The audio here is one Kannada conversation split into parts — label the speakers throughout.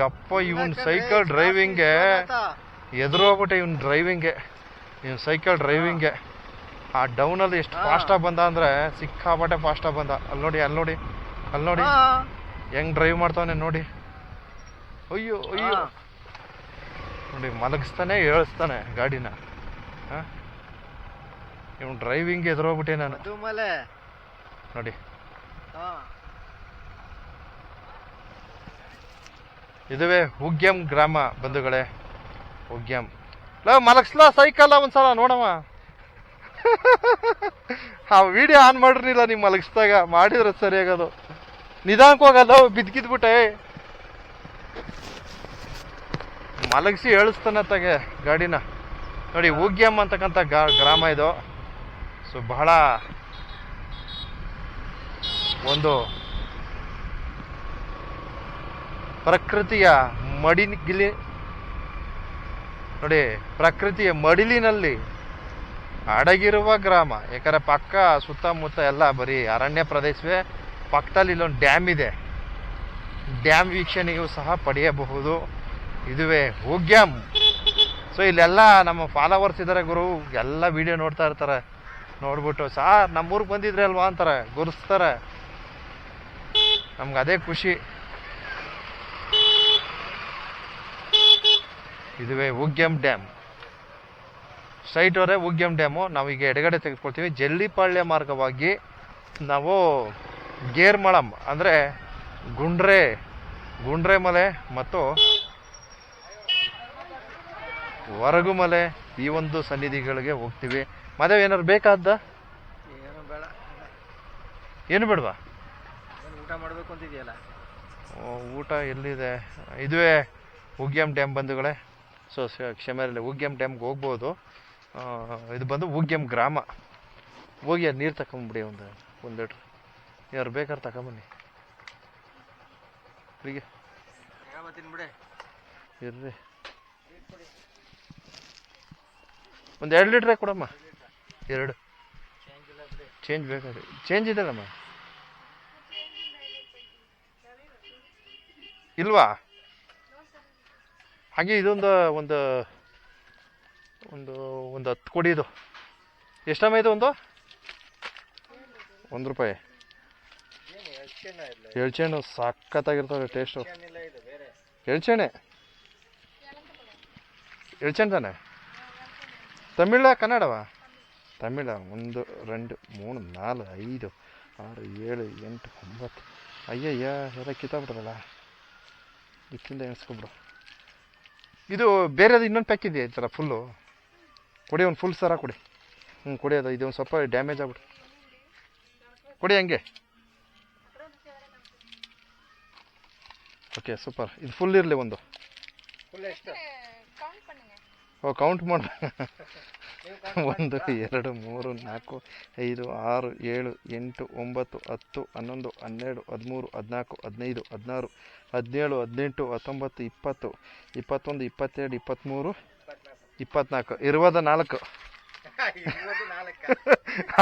Speaker 1: ಯಪ್ಪ ಇವನ್ ಸೈಕಲ್ ಡ್ರೈವಿಂಗ್ಗೆ ಎದುರೋಗ್ಬಿಟ್ಟೆ ಇವನ್ ಡ್ರೈವಿಂಗ್ಗೆ ಇವನ್ ಸೈಕಲ್ ಡ್ರೈವಿಂಗ್ಗೆ ಆ ಡೌನಲ್ಲಿ ಎಷ್ಟು ಫಾಸ್ಟಾಗಿ ಬಂದ ಅಂದರೆ ಸಿಕ್ಕಾಪಟ್ಟೆ ಫಾಸ್ಟಾಗಿ ಬಂದ ಅಲ್ಲಿ ನೋಡಿ ಅಲ್ಲಿ ನೋಡಿ ಅಲ್ಲಿ ನೋಡಿ ಹೆಂಗ್ ಡ್ರೈವ್ ಮಾಡ್ತಾವನೆ ನೋಡಿ ಅಯ್ಯೋ ಅಯ್ಯೋ ನೋಡಿ ಮಲಗಿಸ್ತಾನೆ ಏಳಿಸ್ತಾನೆ ಗಾಡಿನ ಇವನ್ ಡ್ರೈವಿಂಗ್ ಎದುರೋಗ್ಬಿಟ್ಟೆ ನಾನು ನೋಡಿ ಇದುವೇ ಹುಗ್ಯಂ ಗ್ರಾಮ ಬಂಧುಗಳೇ ಹುಗ್ಯಂ ಲವ್ ಮಲಗಿಸ್ಲಾ ಸೈಕಲ್ ಒಂದ್ಸಲ ನೋಡಮ್ಮ ಆ ವಿಡಿಯೋ ಆನ್ ಮಾಡಿರ್ಲಿಲ್ಲ ನೀವು ಮಲಗಿಸ್ದಾಗ ಮಾಡಿದ್ರೆ ಸರಿಯಾಗದು ನಿಧಾನಕ್ಕೆ ಹೋಗಲ್ಲ ಬಿದ್ಕಿದ್ಬಿಟ್ಟೆ ಮಲಗಿಸಿ ಹೇಳಿಸ್ತಾನೆ ತಗೆ ಗಾಡಿನ ನೋಡಿ ಹುಗ್ಯಂ ಅಂತಕ್ಕಂಥ ಗ್ರಾಮ ಇದು ಸೊ ಬಹಳ ಒಂದು ಪ್ರಕೃತಿಯ ಮಡಿಗಿಲಿ ನೋಡಿ ಪ್ರಕೃತಿಯ ಮಡಿಲಿನಲ್ಲಿ ಅಡಗಿರುವ ಗ್ರಾಮ ಯಾಕಂದರೆ ಪಕ್ಕ ಸುತ್ತಮುತ್ತ ಎಲ್ಲ ಬರೀ ಅರಣ್ಯ ಪ್ರದೇಶವೇ ಪಕ್ಕದಲ್ಲಿ ಇಲ್ಲೊಂದು ಡ್ಯಾಮ್ ಇದೆ ಡ್ಯಾಮ್ ವೀಕ್ಷಣೆಗೂ ಸಹ ಪಡೆಯಬಹುದು ಇದುವೇ ಹೋಗ್ಯಾಮ್ ಸೊ ಇಲ್ಲೆಲ್ಲ ನಮ್ಮ ಫಾಲೋವರ್ಸ್ ಇದ್ದಾರೆ ಗುರು ಎಲ್ಲ ವಿಡಿಯೋ ನೋಡ್ತಾ ಇರ್ತಾರೆ ನೋಡ್ಬಿಟ್ಟು ಸಾರ್ ನಮ್ಮ ಬಂದಿದ್ರೆ ಅಲ್ವಾ ಅಂತಾರೆ ಗುರುಸ್ತಾರೆ ನಮ್ಗೆ ಅದೇ ಖುಷಿ ಇದುವೇ ಉಗ್ಯಂ ಡ್ಯಾಮ್ ಸೈಟ್ ಅವರೇ ಉಗ್ಯಂ ಡ್ಯಾಮು ನಾವೀಗ ಎಡಗಡೆ ತೆಗೆದುಕೊಳ್ತೀವಿ ಜಲ್ಲಿಪಾಳ್ಯ ಮಾರ್ಗವಾಗಿ ನಾವು ಗೇರ್ಮಳಂ ಅಂದರೆ ಗುಂಡ್ರೆ ಗುಂಡ್ರೆ ಮಲೆ ಮತ್ತು ಮಲೆ ಈ ಒಂದು ಸನ್ನಿಧಿಗಳಿಗೆ ಹೋಗ್ತೀವಿ ಮದುವೆ ಏನಾದ್ರು ಬೇಕಾದ ಏನು ಬೇಡವಾ
Speaker 2: ಊಟ ಮಾಡಬೇಕು ಅಂತಿದೆಯಲ್ಲ
Speaker 1: ಊಟ ಎಲ್ಲಿದೆ ಇದುವೇ ಉಗ್ಯಂ ಡ್ಯಾಮ್ ಬಂಧುಗಳೇ ಸೊ ಕ್ಷಮೆಯಲ್ಲಿ ಉಗ್ಗೆಮ್ ಡ್ಯಾಮ್ಗೆ ಹೋಗ್ಬೋದು ಇದು ಬಂದು ಉಗ್ಯಮ್ ಗ್ರಾಮ ಹೋಗಿ ನೀರು ತಗೊಂಬಿಡಿ ಒಂದು ಒಂದು ಲೀಟ್ರ್ ಯಾರು ಬೇಕಾದ್ರೆ ತಗೊಂಬನ್ನಿ ಬಿಡಿ ಇರ್ರಿ ಒಂದು ಎರಡು ಲೀಟ್ರೇ ಕೊಡಮ್ಮ ಎರಡು ಚೇಂಜ್ ಬೇಕಾದ್ರೆ ಚೇಂಜ್ ಇದೆಯಲ್ಲಮ್ಮ ಇಲ್ವಾ ಹಾಗೆ ಇದೊಂದು ಒಂದು ಒಂದು ಒಂದು ಹತ್ತು ಕೊಡಿ ಇದು ಎಷ್ಟಮ್ಮ ಇದು ಒಂದು ಒಂದು ರೂಪಾಯಿ ಎಳ್ಚೆಣ್ಣು ಸಖತ್ತಾಗಿರ್ತವೆ ಟೇಸ್ಟು ಎಳ್ಚೆಣ್ಣೆ ಎಳ್ಚೆಣ್ಣು ತಾನೆ ತಮಿಳ ಕನ್ನಡವ ತಮಿಳ ಒಂದು ರೆಂಡು ಮೂರು ನಾಲ್ಕು ಐದು ಆರು ಏಳು ಎಂಟು ಒಂಬತ್ತು ಅಯ್ಯಯ್ಯ ಎಲ್ಲ ಕಿತ್ತಾಬಿಡ್ರಲ್ಲ ಇಕ್ಕಿಂದ ಎಣಿಸ್ಕೊಬಿಡು ಇದು ಬೇರೆದು ಇನ್ನೊಂದು ಪ್ಯಾಕ್ ಇದೆಯಾ ಈ ಥರ ಫುಲ್ಲು ಕೊಡಿ ಒಂದು ಫುಲ್ ಸರ ಕೊಡಿ ಹ್ಞೂ ಕೊಡಿ ಅದು ಇದೊಂದು ಸ್ವಲ್ಪ ಡ್ಯಾಮೇಜ್ ಆಗ್ಬಿಟ್ಟು ಕೊಡಿ ಹಂಗೆ ಓಕೆ ಸೂಪರ್ ಇದು ಫುಲ್ ಇರಲಿ ಒಂದು ಓ ಕೌಂಟ್ ಮಾಡಿ ಒಂದು ಎರಡು ಮೂರು ನಾಲ್ಕು ಐದು ಆರು ಏಳು ಎಂಟು ಒಂಬತ್ತು ಹತ್ತು ಹನ್ನೊಂದು ಹನ್ನೆರಡು ಹದಿಮೂರು ಹದಿನಾಲ್ಕು ಹದಿನೈದು ಹದಿನಾರು ಹದಿನೇಳು ಹದಿನೆಂಟು ಹತ್ತೊಂಬತ್ತು ಇಪ್ಪತ್ತು ಇಪ್ಪತ್ತೊಂದು ಇಪ್ಪತ್ತೆರಡು ಇಪ್ಪತ್ತ್ಮೂರು ಇಪ್ಪತ್ನಾಲ್ಕು ಇರುವುದು ನಾಲ್ಕು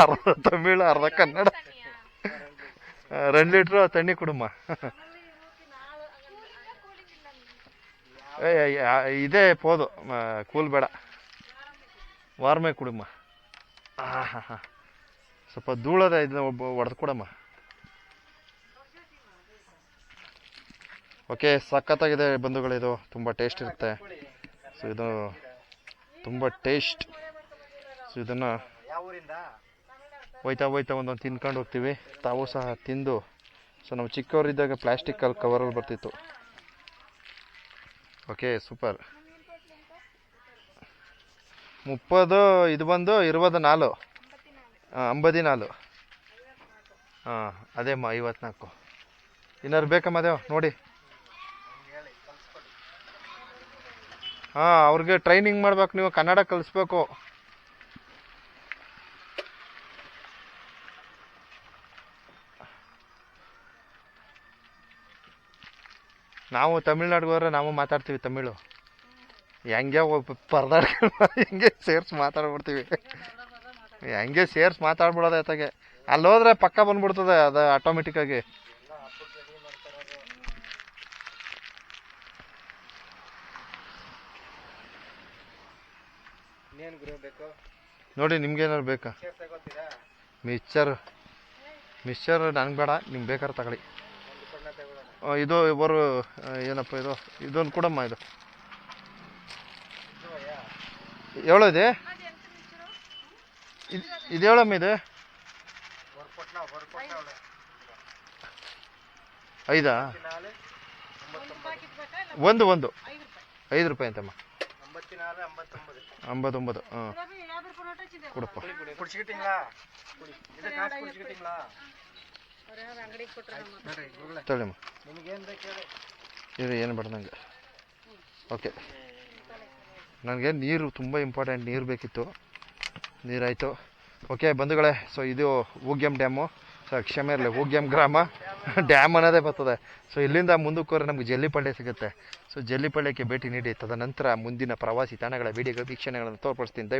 Speaker 1: ಅರ್ಧ ತಮಿಳು ಅರ್ಧ ಕನ್ನಡ రెండు ತಣ್ಣಿ ತಣ್ಣಿ ಏಯ್ ಇದೇ ಪೋದು ಕೂಲ್ ಬೇಡ ವಾರ್ಮೇ ಕುಡಿಮ್ಮ ಹಾಂ ಹಾಂ ಹಾಂ ಸ್ವಲ್ಪ ಧೂಳದ ಇದನ್ನ ಒಬ್ಬ ಒಡೆದು ಕೊಡಮ್ಮ ಓಕೆ ಸಖತ್ತಾಗಿದೆ ಬಂಧುಗಳಿದು ತುಂಬ ಟೇಸ್ಟ್ ಇರುತ್ತೆ ಸೊ ಇದು ತುಂಬ ಟೇಸ್ಟ್ ಸೊ ಇದನ್ನು ಹೋಯ್ತಾ ಹೋಯ್ತಾ ಒಂದೊಂದು ತಿನ್ಕೊಂಡು ಹೋಗ್ತೀವಿ ತಾವು ಸಹ ತಿಂದು ಸೊ ನಾವು ಚಿಕ್ಕವರಿದ್ದಾಗ ಪ್ಲ್ಯಾಸ್ಟಿಕ್ಕಲ್ಲಿ ಕವರಲ್ಲಿ ಬರ್ತಿತ್ತು ಓಕೆ ಸೂಪರ್ ಮುಪ್ಪದು ಇದು ಬಂದು ಅಂಬದಿ ಅಂಬದಿನಾಲು ಹಾಂ ಅದೇಮ್ಮ ಐವತ್ನಾಲ್ಕು ಏನಾರು ಬೇಕಮ್ಮ ಅದೇವ ನೋಡಿ ಹಾಂ ಅವ್ರಿಗೆ ಟ್ರೈನಿಂಗ್ ಮಾಡ್ಬೇಕು ನೀವು ಕನ್ನಡ ಕಲಿಸ್ಬೇಕು ನಾವು ತಮಿಳ್ನಾಡಿಗೆ ಹೋದ್ರೆ ನಾವು ಮಾತಾಡ್ತೀವಿ ತಮಿಳು ಹೆಂಗೆ ಪರ್ದಾಡ್ಕೊಂಡು ಹೆಂಗೆ ಸೇರ್ಸಿ ಮಾತಾಡ್ಬಿಡ್ತೀವಿ ಹೆಂಗೆ ಸೇರ್ಸಿ ಮಾತಾಡ್ಬಿಡೋದು ಅಲ್ಲಿ ಹೋದ್ರೆ ಪಕ್ಕ ಬಂದ್ಬಿಡ್ತದೆ ಅದು ಆಗಿ ನೋಡಿ ನಿಮ್ಗೇನಾರು ಬೇಕಾ ಮಿಕ್ಚರ್ ಮಿಕ್ಚರ್ ನನಗೆ ಬೇಡ ನಿಮ್ಗೆ ಬೇಕಾದ್ರೆ ತಗೊಳ್ಳಿ ಇದು ಇಬ್ಬರು ಏನಪ್ಪ ಇದು ಇದೊಂದು ಕೊಡಮ್ಮ ಇದು ಎವಳು ಇದೆ ಇದು ಎವಳಮ್ಮ ಇದೆ ಐದಾ ಒಂದು ಒಂದು ಐದು ರೂಪಾಯಿ ಅಂತಮ್ಮ ಅಂಬತ್ತೊಂಬತ್ತು ಹಾಂ ಕೊಡಪ್ಪ ತಳಿಮ್ಮ ಇದು ಏನು ಬೇಡ ನಂಗೆ ಓಕೆ ನನಗೆ ನೀರು ತುಂಬ ಇಂಪಾರ್ಟೆಂಟ್ ನೀರು ಬೇಕಿತ್ತು ನೀರಾಯಿತು ಓಕೆ ಬಂಧುಗಳೇ ಸೊ ಇದು ಹೂಗ್ಯಂ ಡ್ಯಾಮು ಸೊ ಕ್ಷಮೆ ಇರಲಿ ಹೂಗ್ಯಂ ಗ್ರಾಮ ಡ್ಯಾಮ್ ಅನ್ನೋದೇ ಬರ್ತದೆ ಸೊ ಇಲ್ಲಿಂದ ಮುಂದಕ್ಕೆ ಹೋದ್ರೆ ನಮಗೆ ಸಿಗುತ್ತೆ ಸೊ ಜಲ್ಲಿಪಳ್ಳೆಗೆ ಭೇಟಿ ನೀಡಿ ತದನಂತರ ಮುಂದಿನ ಪ್ರವಾಸಿ ತಾಣಗಳ ವೀಡಿಯೋ ವೀಕ್ಷಣೆಗಳನ್ನು ತೋರ್ಪಡಿಸ್ತೀನಿ ದಯವಿಟ್ಟು